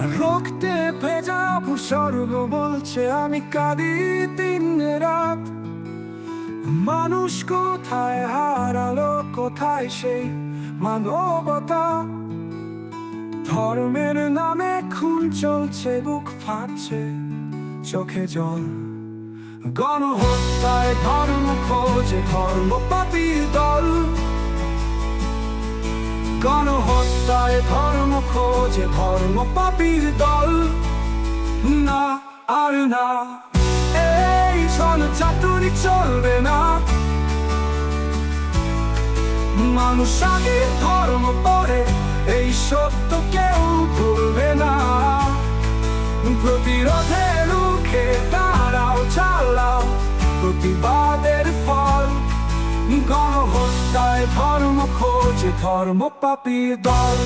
রক্তে ভেজা ভূস্বর্গ বলছে, আমি কাঁদি দিন রাত। মানুষ কোথায়? হারালো কোথায় সেই মানবতা? ধর্মের নামে খুন চলছে, বুক ফাটছে, চোখে জল। গণহত্যায় ধর্ম খোঁজে, ধর্ম দল গণহত্যায় ধর্ম খোঁজে ধর্ম পাপির দল। না, আর না, এই সন চাতুরি চলবে না। মানুষ আগে ধর্ম পরে এই সত্য কেউ ভুলবে না। প্রতিরোধে গণহত্যায় ধর্ম খোঁজে, ধর্ম পাপির দল।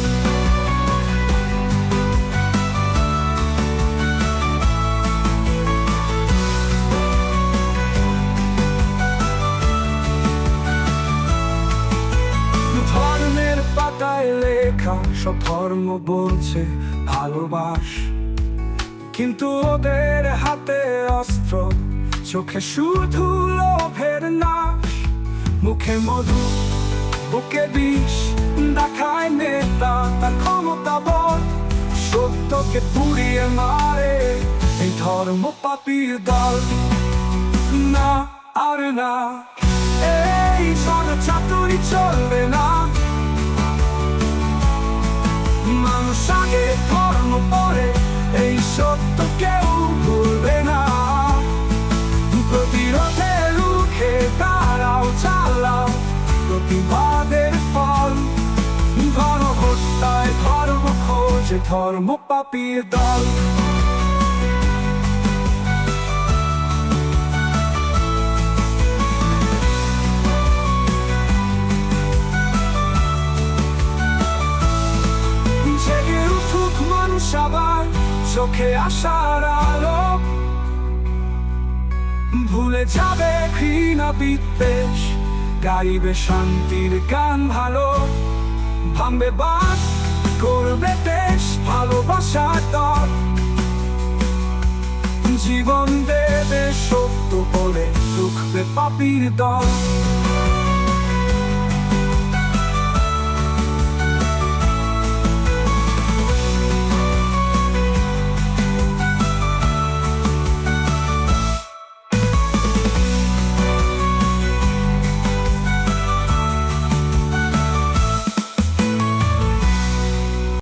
ধর্মের পাতায় লেখা সব ধর্ম বলছে ভালোবাস। কিন্তু ওদের হাতে অস্ত্র, চোখে শুধু লোভের নাশ মুখে মধু, বুকে বিষ, দেখায় নেতা, তার ক্ষমতা বল সত্যকে পুড়িয়ে মারে এই ধর্ম পাপির দল। না, আর না, এই সদ চাতুরি চলবে না। মানুষ আগে ধর্ম পরে এই সত্য খোঁজে ধর্ম পাপির দল। জেগে উঠুক মানুষ আবার চোখে আসার আলো। ভুলে যাবে ঘৃণা বিদ্বেষ, গাইবে শান্তির গান ভালো, ভাঙবে বাস করবে দেশ ভালোবাসার দল জীবন দেবে সত্য বলে দুঃখবে পাপির দল